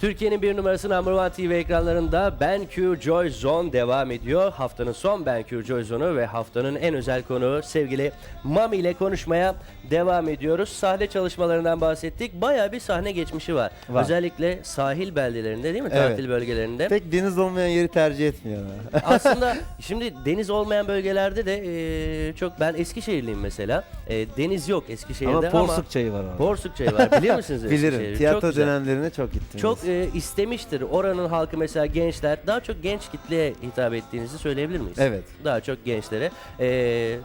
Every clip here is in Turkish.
Türkiye'nin bir numarası Number One TV ekranlarında Ben Q Joy Zone devam ediyor. Haftanın son Ben Q Joy Zone'u ve haftanın en özel konuğu sevgili Mami ile konuşmaya devam ediyoruz. Sahne çalışmalarından bahsettik. Bayağı bir sahne geçmişi var. Var. Özellikle sahil beldelerinde değil mi? Evet. Tatil bölgelerinde. Pek deniz olmayan yeri tercih etmiyor. Aslında şimdi deniz olmayan bölgelerde de e, çok ben Eskişehirliyim mesela. E, deniz yok Eskişehir'de ama ama, porsuk çayı var orada. Porsuk çayı var. Biliyor musunuz Eskişehir'i? Bilirim. Çok Tiyatro güzel. dönemlerine çok gittim. Çok. E, istemiştir. Oranın halkı mesela gençler daha çok genç kitleye hitap ettiğinizi söyleyebilir miyiz? Evet. Daha çok gençlere. E,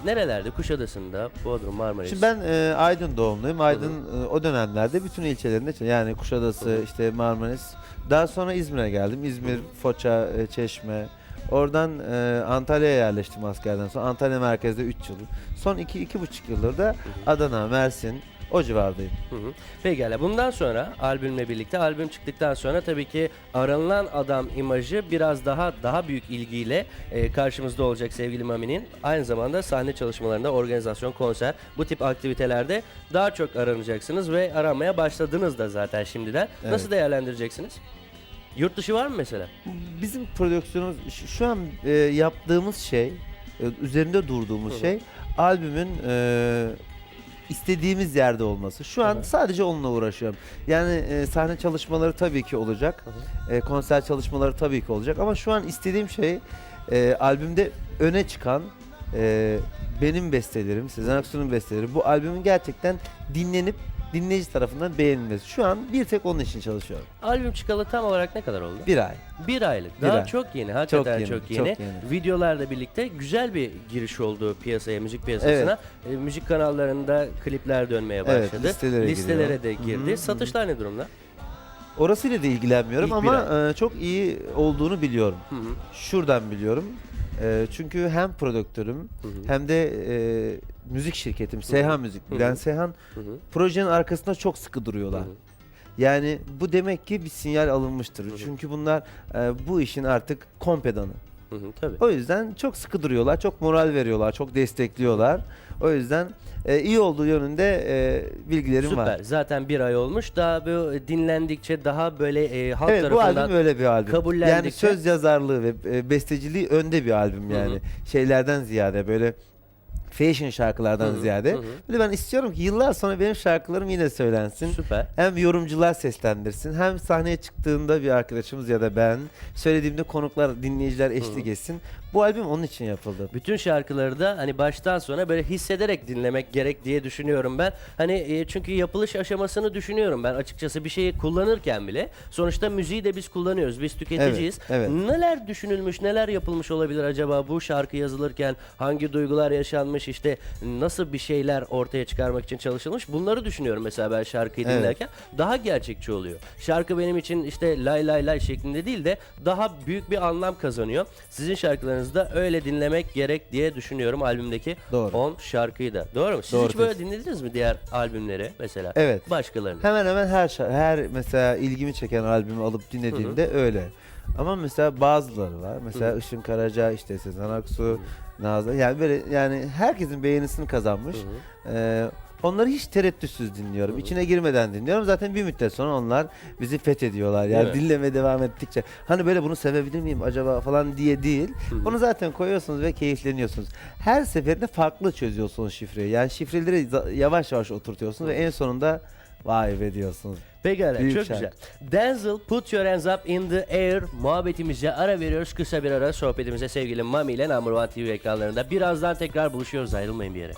nerelerde? Kuşadası'nda, Bodrum, Marmaris. Şimdi ben e, Aydın doğumluyum. Aydın e, o dönemlerde bütün ilçelerinde yani Kuşadası, işte Marmaris. Daha sonra İzmir'e geldim. İzmir, Foça, e, Çeşme. Oradan e, Antalya'ya yerleştim askerden sonra. Antalya merkezde 3 yıl. Son 2 iki, buçuk yıldır da Adana, Mersin o civardayım. Hı hı. Pekala. Bundan sonra albümle birlikte albüm çıktıktan sonra tabii ki aranılan adam imajı biraz daha daha büyük ilgiyle e, karşımızda olacak sevgili Mami'nin. Aynı zamanda sahne çalışmalarında organizasyon, konser bu tip aktivitelerde daha çok aranacaksınız ve aranmaya başladınız da zaten şimdiden. Evet. Nasıl değerlendireceksiniz? Yurt dışı var mı mesela? Bizim prodüksiyonumuz şu- şu an e, yaptığımız şey, e, üzerinde durduğumuz Hı hı. şey albümün e, istediğimiz yerde olması. Şu an sadece onunla uğraşıyorum. Yani e, sahne çalışmaları tabii ki olacak. E, konser çalışmaları tabii ki olacak ama şu an istediğim şey e, albümde öne çıkan e, benim bestelerim, Sezen Aksu'nun besteleri. Bu albümün gerçekten dinlenip dinleyici tarafından beğenilmesi. Şu an bir tek onun için çalışıyorum. Albüm çıkalı tam olarak ne kadar oldu? Bir ay. Bir aylık. Bir Daha ay. çok yeni. Hakikaten çok Çok yeni. yeni, çok yeni. Videolarla birlikte güzel bir giriş oldu piyasaya, müzik piyasasına. E, müzik kanallarında klipler dönmeye Evet, başladı. listelere Listelere de girdi. Satışlar ne durumda? Orasıyla da ilgilenmiyorum İlk bir ama e, çok iyi olduğunu biliyorum. Hı hı. Şuradan biliyorum. E, çünkü hem prodüktörüm Hı hı. hem de e, müzik şirketim Seyhan Müzik. Bülent Seyhan Hı hı. projenin arkasında çok sıkı duruyorlar. Hı hı. Yani bu demek ki bir sinyal alınmıştır. Hı. Çünkü bunlar e, bu işin artık kompedanı. Hı hı, Tabii. O yüzden çok sıkı duruyorlar, çok moral veriyorlar, çok destekliyorlar. O yüzden e, iyi olduğu yönünde e, bilgilerim Süper. var. Zaten bir ay olmuş. Daha bu dinlendikçe daha böyle e, halk Evet bu tarafından albüm öyle bir albüm. kabullendikçe- Yani söz yazarlığı ve e, besteciliği önde bir albüm yani. Şeylerden ziyade böyle fashion şarkılardan Hı hı, ziyade. hı hı. Böyle ben istiyorum ki yıllar sonra benim şarkılarım yine söylensin. süper. Hem yorumcular seslendirsin hem sahneye çıktığında bir arkadaşımız ya da ben söylediğimde konuklar, dinleyiciler eşlik etsin. Bu albüm onun için yapıldı. Bütün şarkıları da hani baştan sona böyle hissederek dinlemek gerek diye düşünüyorum ben. Hani e, çünkü yapılış aşamasını düşünüyorum ben açıkçası bir şeyi kullanırken bile. Sonuçta müziği de biz kullanıyoruz. Biz tüketiciyiz. Evet, evet. Neler düşünülmüş, neler yapılmış olabilir acaba bu şarkı yazılırken? Hangi duygular yaşanmış? işte nasıl bir şeyler ortaya çıkarmak için çalışılmış? Bunları düşünüyorum mesela ben şarkıyı Evet. dinlerken. Daha gerçekçi oluyor. Şarkı benim için işte lay lay lay şeklinde değil de daha büyük bir anlam kazanıyor. Sizin şarkılarınızda öyle dinlemek gerek diye düşünüyorum albümdeki Doğru. 10 şarkıyı da. Doğru mu? Siz Doğru hiç böyle dinlediniz mi diğer albümleri mesela? Evet. Başkalarını. Hemen hemen her şa- her mesela ilgimi çeken albümü alıp dinlediğimde öyle. Ama mesela bazıları var. Mesela Hı. Işın Karaca, işte Sezen Aksu, Nazlı. Yani böyle yani herkesin beğenisini kazanmış. Hı. Ee, onları hiç tereddütsüz dinliyorum. Hı hı. İçine girmeden dinliyorum. Zaten bir müddet sonra onlar bizi fethediyorlar. Yani mi? dinlemeye devam ettikçe. Hani böyle bunu sevebilir miyim acaba falan diye değil. Hı hı. Onu zaten koyuyorsunuz ve keyifleniyorsunuz. Her seferinde farklı çözüyorsunuz şifreyi. Yani şifreleri yavaş yavaş oturtuyorsunuz ve en sonunda vay be diyorsunuz. Pekala Büyük çok şarkı. güzel. Denzel Put Your Hands Up in the Air muhabbetimize ara veriyoruz. Kısa bir ara sohbetimize sevgili Mami ile Number One TV ekranlarında. Birazdan tekrar buluşuyoruz ayrılmayın bir yere.